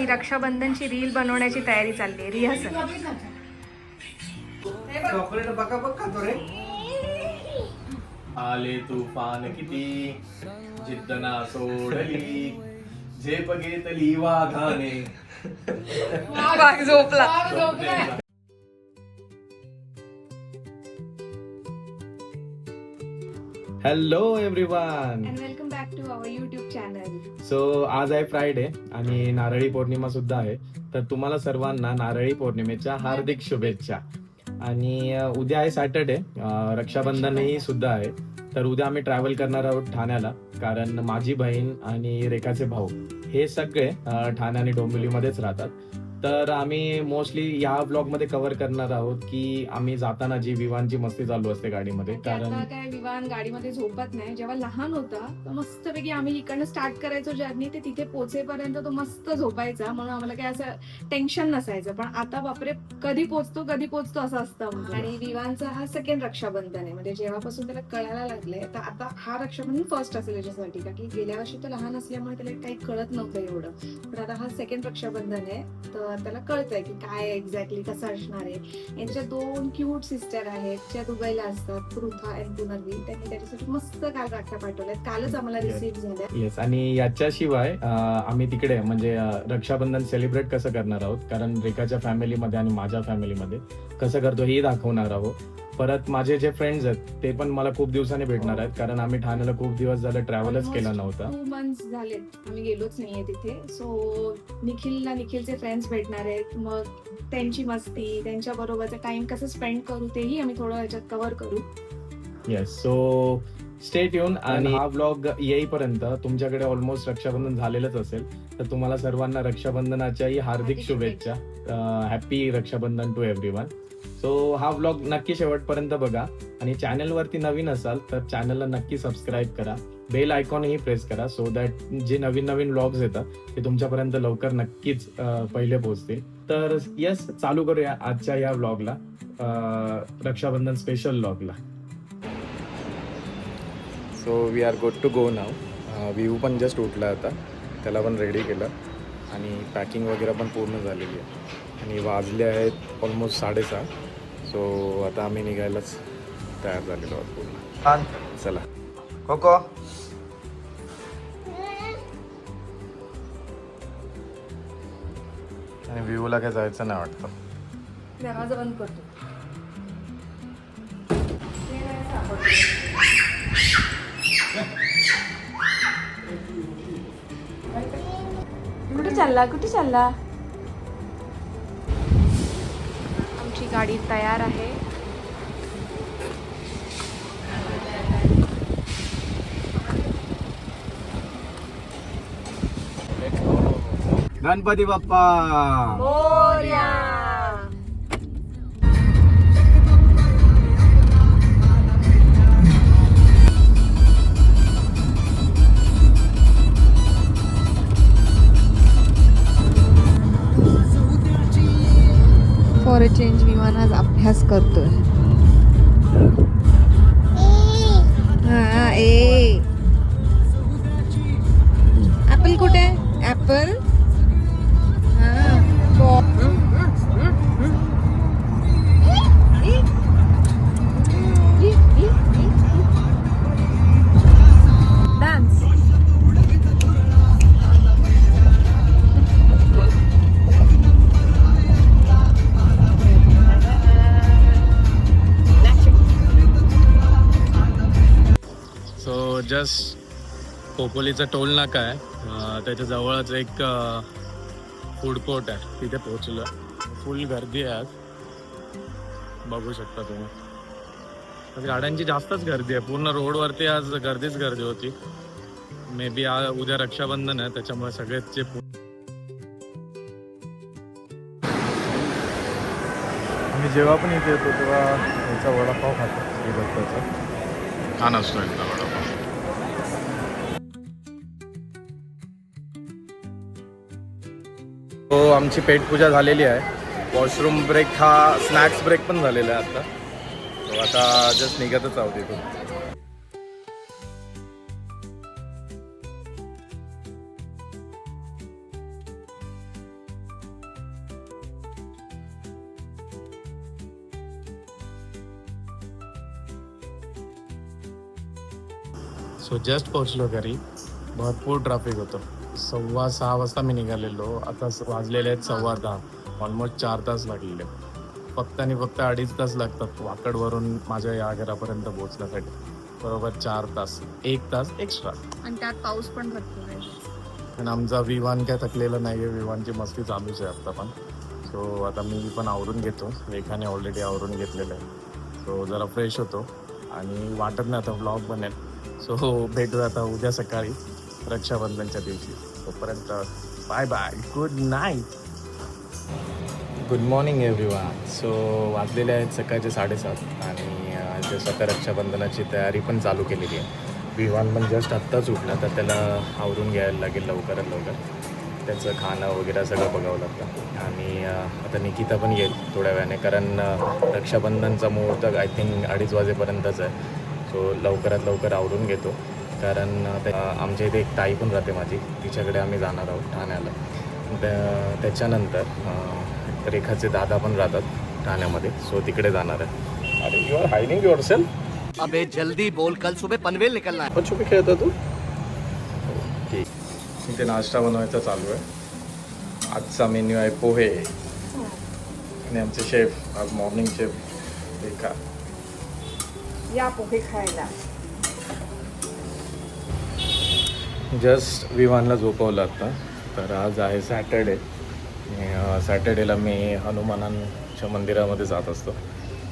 माझी रक्षाबंधनची रील बनवण्याची तयारी चालली आहे. रिहर्सल. चॉकलेट बघा बघ खातो रे. आले तुफान किती? जिद्द ना सोडली. झेप घेतली वाघाने. वाघ झोपला. Hello everyone welcome back to our YouTube channel so आज आहे फ्रायडे आणि नारळी पौर्णिमा सुद्धा आहे. तर तुम्हाला सर्वांना नारळी पौर्णिमेच्या हार्दिक शुभेच्छा. आणि अ, उद्या आहे सॅटर्डे रक्षाबंधनही सुद्धा आहे. तर उद्या आम्ही ट्रॅव्हल करणार आहोत ठाण्याला कारण माझी बहीण आणि रेखाचे भाऊ हे सगळे अ, ठाणे आणि डोंबिवलीमध्येच राहतात. तर आम्ही मोस्टली या ब्लॉगमध्ये कव्हर करणार आहोत की आम्ही जाताना जी विवानची मस्ती चालू असते गाडीमध्ये कारण काय विवान गाडीमध्ये झोपत नाही. जेव्हा लहान होता तर मस्तपैकी आम्ही इकडनं स्टार्ट करायचो जर्नी ते तिथे पोहोचेपर्यंत तो मस्त झोपायचा. म्हणून आम्हाला काय असं टेन्शन नसायचं. पण आता बापरे कधी पोचतो कधी पोचतो असं असतं. आणि विवानचा हा सेकंड रक्षाबंधन आहे. म्हणजे जेव्हापासून त्याला कळायला लागले तर आता हा रक्षाबंधन फर्स्ट असेल याच्यासाठी का की गेल्या वर्षी तो लहान असल्यामुळे त्याला काही कळत नव्हतं एवढं. पण आता हा सेकंड रक्षाबंधन आहे. तर त्याला कळतंय की काय एक्झॅक्टली कसं असणार आहे. यांच्या दोन क्यूट सिस्टर आहेत ज्या दुबईला असतात पृथा अँड पुनर्वी त्यांनी त्याच्यासाठी मस्त काल राख्या पाठवल्यात. कालच आम्हाला रिसीव्ह झाल्या. येस आणि याच्याशिवाय आम्ही तिकडे म्हणजे रक्षाबंधन सेलिब्रेट कसं करणार आहोत? कारण रेखाच्या फॅमिलीमध्ये आणि माझ्या फॅमिलीमध्ये कसं करतो हेही दाखवणार आहोत. परत माझे जे फ्रेंड्स आहेत ते पण मला खूप दिवसांनी भेटणार आहेत. कारण आम्ही ठाण्याला खूप दिवस झालं ट्रॅव्हलच केला नव्हता. टू मंथ्स झालेत आम्ही गेलोच नाहीये तिथे. सो निखिलला निखिलचे फ्रेंड्स भेटणार आहेत. मग त्यांची मस्ती त्यांच्या बरोबरचा टाइम कसं स्पेंड करू तेही आम्ही थोडं ह्याच्यात कव्हर करू. येस सो स्टेट येऊन आणि हा व्लॉग येईपर्यंत तुमच्याकडे ऑलमोस्ट रक्षाबंधन झालेलंच असेल तर तुम्हाला सर्वांना रक्षाबंधनाच्याही हार्दिक हार्दिक शुभेच्छा. Happy Rakshabandhan to everyone so हा व्लॉग नक्की शेवटपर्यंत बघा. आणि चॅनलवरती नवीन असाल तर चॅनलला नक्की सबस्क्राईब करा. बेल आयकॉनही प्रेस करा सो दॅट जे नवीन नवीन व्लॉग्स येतात ते तुमच्यापर्यंत लवकर नक्कीच पहिले पोहोचतील. तर येस चालू करूया आजच्या या व्लॉगला Rakshabandhan special ब्लॉगला so we are good to go now view पण जस्ट उठला आता. त्याला पण रेडी केलं. आणि पॅकिंग वगैरे पण पूर्ण झालेली आहे. आणि वाजले आहेत ऑलमोस्ट साडेसहा सो आता आम्ही निघायलाच तयार झालेलो आहोत पूर्ण. छान. चला. कोको आणि व्ह्यूला काय जायचं नाही वाटतं. दरवाजा बंद करतो. कुठे चालला? कुठे चालला? गाडी तयार आहे. Ganpati Bappa. For a change विमान आज अभ्यास करतोय. जस्ट खोपोलीचा टोल नाका आहे त्याच्या जवळच एक फूड कोर्ट आहे तिथे पोहोचलो फुल गर्दी आहे आज. बघू शकता तुम्ही. आज गाड्यांची जास्तच गर्दी आहे. पूर्ण रोडवरती आज गर्दीच गर्दी होती. मे बी उद्या रक्षाबंधन आहे त्याच्यामुळे सगळेच आम्ही जेव्हा पण इथे येतो तेव्हा याचा वडापाव खातो. छान असतो एकदा वडापाव. तो आमची पेटपूजा झालेली आहे. वॉशरूम ब्रेक हा स्नॅक्स ब्रेक पण झालेला आहे आता. आता जस्ट निघतच आहोत इथून. सो जस्ट पोहोचलो घरी भरपूर ट्रॅफिक होतं. सव्वा सहा वाजता मी निघालेलो. आता वाजलेले आहेत सव्वा दहा. ऑलमोस्ट चार तास लागलेले. फक्त आणि फक्त अडीच तास लागतात. वाकडवरून माझ्या या घरापर्यंत पोहोचण्यासाठी. बरोबर चार तास. एक तास एक्स्ट्रा आणि त्यात पाऊस पण भरपूर आहे. आणि आमचा विमान काय थकलेला नाही आहे विमानची मस्ती चालूच आहे आत्ता पण. सो आता मी पण आवरून घेतो. रेखाने ऑलरेडी आवरून घेतलेलं आहे. सो जरा फ्रेश होतो. आणि वाटत नाही आता ब्लॉग बनेल. सो भेटू आता उद्या सकाळी. रक्षाबंधनच्या दिवशी. तोपर्यंत bye bye good night good morning everyone so वाजलेले आहेत सकाळचे साडेसात आणि जसं आता रक्षाबंधनाची तयारी पण चालू केलेली आहे. विमान पण जस्ट आत्ताच उठला तर त्याला आवरून घ्यायला लागेल लवकरात लवकर. त्याचं खाणं वगैरे सगळं बघावं लागतं. आणि आता निकिता पण येईल थोड्या वेळाने कारण रक्षाबंधनचा मुहूर्त आय थिंक अडीच वाजेपर्यंतच आहे. सो लवकरात लवकर आवरून घेतो. कारण आमच्या इथे एक ताई पण राहते माझी. तिच्याकडे आम्ही जाणार आहोत ठाण्याला. त्या- त्याच्यानंतर रेखाचे दादा पण राहतात ठाण्यामध्ये. सो तिकडे जाणार आहे. अरे you are hiding yourself अबे जल्दी बोल. कल सुबह पनवेल निकलना है. पण छुपी खेळतो तू? ठीक इथे नाश्ता बनवायचा चालू आहे. आजचा मेन्यू आहे पोहे. आणि आमचे शेफ आज मॉर्निंग शेफ रेखा. या पोहे खायला. जस्ट विमानला झोपवलं आता. तर आज आहे सॅटर्डे. सॅटर्डेला मी हनुमानांच्या मंदिरामध्ये जात असतो.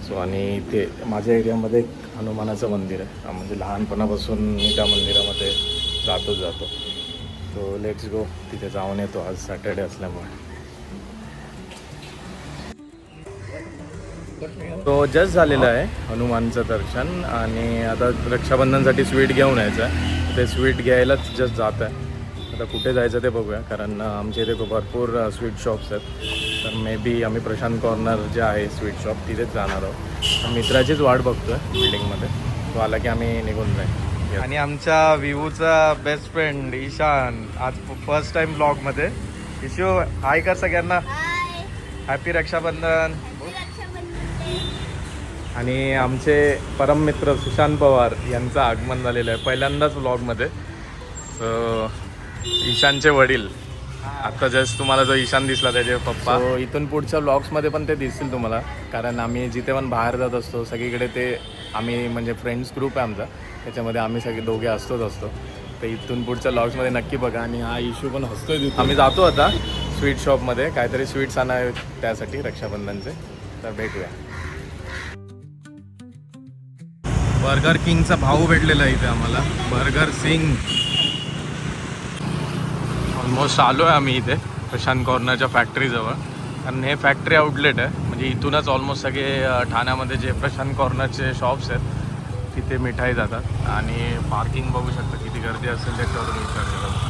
सो आणि इथे माझ्या एरियामध्ये एक हनुमानाचं मंदिर आहे. म्हणजे लहानपणापासून मी त्या मंदिरामध्ये जातच जातो. सो लेट्स गो तिथे जाऊन येतो आज सॅटर्डे असल्यामुळे. तो जस्ट झालेला आहे हनुमानचं दर्शन. आणि आता रक्षाबंधनसाठी स्वीट घेऊन यायचं आहे. ते स्वीट घ्यायलाच जस्ट जात आहे. आता कुठे जायचं ते बघूया कारण आमच्या इथे भरपूर स्वीट शॉप्स आहेत. तर मे बी आम्ही प्रशांत कॉर्नर जे आहे स्वीट शॉप तिथेच जाणार आहोत. तर मित्राचीच वाट बघतोय बिल्डिंगमध्ये तो आला की आम्ही निघून जाईल. आणि आमच्या विवूचा बेस्ट फ्रेंड ईशान आज फर्स्ट टाइम ब्लॉगमध्ये इशू हाय कर सगळ्यांना. हॅपी रक्षाबंधन. आणि आमचे परममित्र सुशांत पवार यांचं आगमन झालेलं आहे पहिल्यांदाच व्लॉगमध्ये ईशानचे वडील. आता जस्ट तुम्हाला जो ईशान दिसला त्याचे पप्पा. So, इथून पुढच्या ब्लॉग्समध्ये पण ते दिसतील तुम्हाला. कारण आम्ही जिथे पण बाहेर जात असतो सगळीकडे ते आम्ही म्हणजे फ्रेंड्स ग्रुप आहे आमचा. त्याच्यामध्ये आम्ही सगळे दोघे असतोच असतो. तर इथून पुढच्या व्लॉग्समध्ये नक्की बघा. आणि हा इश्यू पण हसतो आम्ही जातो आता स्वीट शॉपमध्ये काहीतरी स्वीट्स आणावे त्यासाठी रक्षाबंधनचे. तर भेटूया. बर्गर किंगचा भाऊ भेटलेला इथे आम्हाला. बर्गर सिंग. ऑलमोस्ट आलो आहे आम्ही इथे प्रशांत कॉर्नरच्या फॅक्टरीजवळ कारण हे फॅक्टरी आउटलेट आहे म्हणजे इथूनच ऑलमोस्ट सगळे ठाण्यामध्ये जे प्रशांत कॉर्नरचे शॉप्स आहेत तिथे मिठाई जातात. आणि पार्किंग बघू शकता किती गर्दी असेल त्याच्यावरून विचार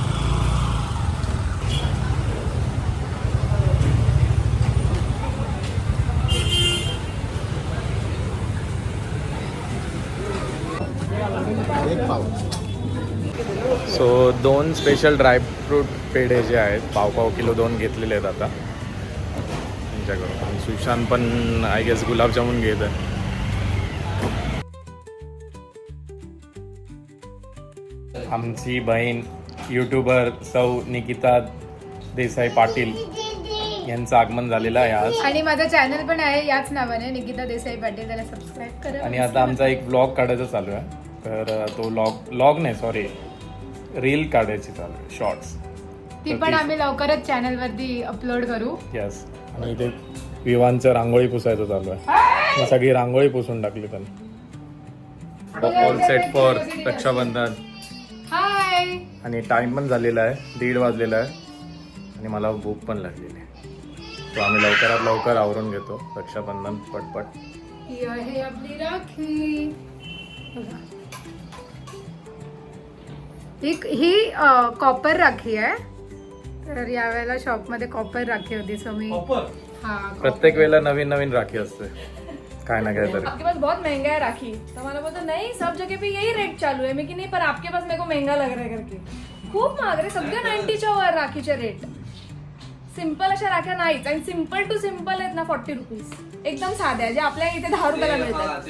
करा सो दोन स्पेशल ड्रायफ्रूट पेढे जे आहेत पाव पाव किलो दोन घेतलेले आहेत आता. त्यांच्याकडून आणि सुशांत पण आय गेस गुलाबजामुन घेत आहे. आमची बहीण यूट्यूबर सौ निकिता देसाई पाटील यांचं आगमन झालेलं आहे आज. आणि माझा चॅनल पण आहे याच नावाने निकिता देसाई पाटील. त्याला सबस्क्राईब करा. आणि आता आमचा एक ब्लॉग काढायचा चालू आहे. तर तो लॉग लॉग नाही सॉरी रील काढायची चालू आहे शॉर्ट्स ती पण आम्ही लवकरच चॅनल वरती अपलोड करू. यस आणि इथे विवानचं रांगोळी पुसायचं चालू आहे. मग सगळी रांगोळी पुसून टाकली त्यांनी. All set for Rakshabandhan. Hi आणि टाइम पण झालेला आहे दीड वाजलेला आहे. आणि मला भूक पण लागलेली आहे. तो आम्ही लवकरात लवकर आवरून घेतो रक्षाबंधन पटपट. ही आहे आपली राखी. बघा. ही कॉपर राखी आहे. तर यावेळेला शॉपमध्ये कॉपर राखी होती सो मी हा प्रत्येक वेळेला नवीन नवीन राखी असते. काय ना काय तरी आपके पास बहुत महंगा है राखी. तो हमारा बोलता नहीं सब जगह पे यही रेट चालू है. मैं की नहीं पर आपके पास मेरे को महंगा लग रहा है करके. खूप महाग रे सगळे नाईन्टीच्या वर राखीचे रेट सिंपल अशा राख्या नाहीच आणि सिंपल टू सिंपल आहेत ना फॉर्टी रुपीज एकदम साध्या ज्या आपल्या इथे दहा रुपयाला मिळतात.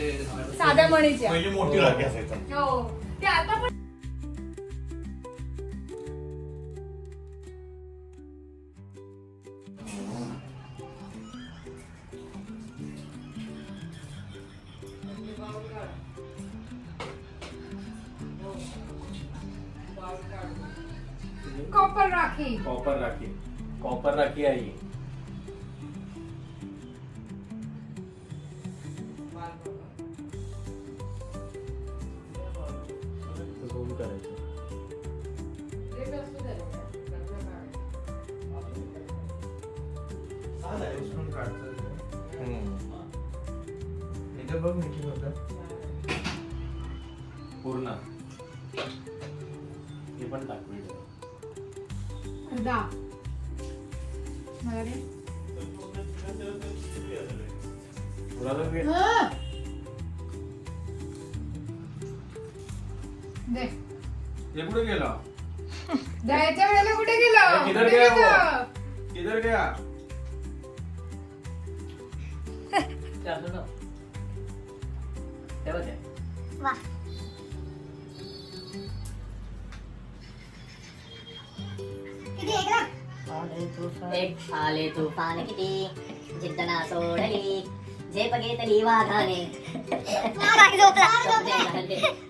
साध्या मणीच्या. हो. ते आता पण आहे झूम करायचं पूर्ण. हे पण टाक व्हिडिओ वेळ- दे. हे कुठे गेला? द्यायच्या वेळेला कुठे गेलो? किधर कुठे गया वो? गेलो? किधर गया? एक आले तुफान किती? जिद्द ना सोडली. झेप घेतली वाघाने झोपले घालते.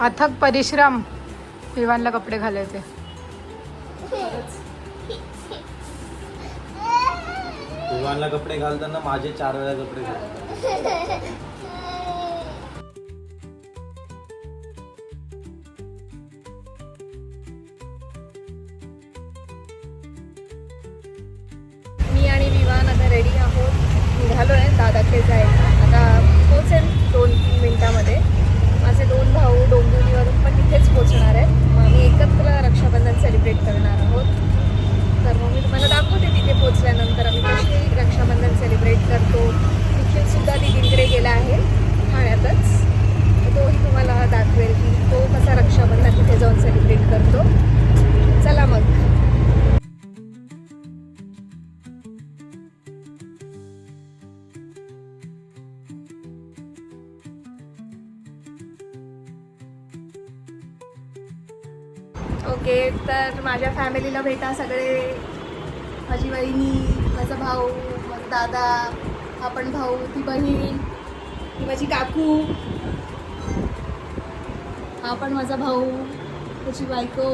अथक परिश्रम. विवानला कपडे घालायचे. विवानला कपडे घालताना माझे चार वेळा कपडे घालतात. ओके तर माझ्या फॅमिलीला भेटा सगळे. माझी बहिणी माझा भाऊ माझा दादा हा पण भाऊ ती बहीण ती माझी काकू हा पण माझा भाऊ त्याची बायको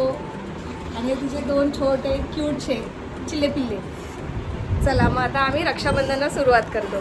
आणि तुझे तिचे दोन छोटे क्यूटचे चिल्ले पिल्ले. चला मग आता आम्ही रक्षाबंधनला सुरुवात करतो.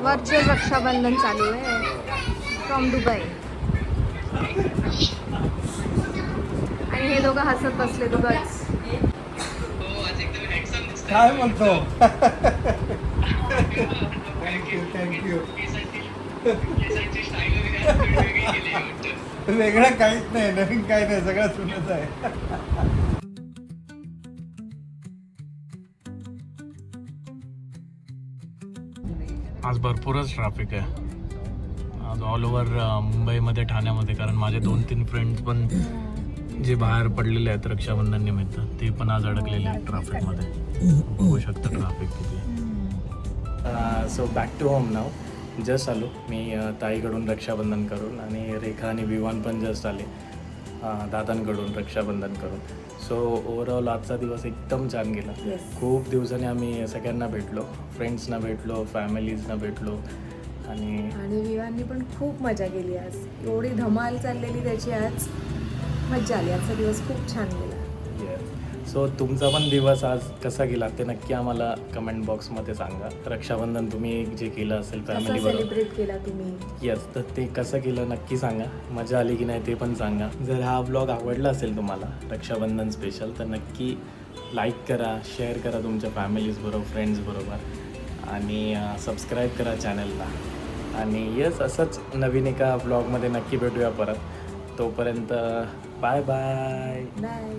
वर्चुअल रक्षाबंधन चालू आहे. फ्रॉम दुबई आणि हे दोघं हसत बसले दोघंच काय म्हणतो? थँक्यू थँक्यू वेगळं काहीच नाही नवीन काही नाही सगळं सुनत आहे. आज भरपूरच ट्रॅफिक आहे. आज ऑल ओव्हर मुंबईमध्ये ठाण्यामध्ये कारण माझे दोन तीन फ्रेंड्स पण जे बाहेर पडलेले आहेत रक्षाबंधन निमित्त ते पण आज अडकलेले आहेत ट्रॅफिकमध्ये बघू शकता ट्रॅफिक किती so back to home now just आलो. मी ताईकडून रक्षाबंधन करून आणि रेखा आणि विवान पण जस्ट आले. दादांकडून रक्षाबंधन करून. सो ओव्हरऑल आजचा दिवस एकदम छान गेला. खूप दिवसांनी आम्ही सगळ्यांना भेटलो. फ्रेंड्सना भेटलो फॅमिलीजना भेटलो आणि आणि विवांनी पण खूप मजा केली आज. एवढी धमाल चाललेली त्याची आज. मज्जा आली. आजचा दिवस खूप छान गेला. सो तुमचा पण दिवस आज कसा गेला ते नक्की आम्हाला कमेंट बॉक्समध्ये सांगा. रक्षाबंधन तुम्ही जे केलं असेल फॅमिली बरोबर. सेलिब्रेट केला तुम्ही? येस तर ते कसं केलं नक्की सांगा. मजा आली की नाही ते पण सांगा. जर हा ब्लॉग आवडला असेल तुम्हाला रक्षाबंधन स्पेशल तर नक्की लाईक करा शेअर करा तुमच्या फॅमिलीज बरोबर फ्रेंड्स बरोबर. आणि सबस्क्राईब करा चॅनलला आणि येस असंच नवीन एका ब्लॉगमध्ये नक्की भेटूया परत. तोपर्यंत बाय बाय बाय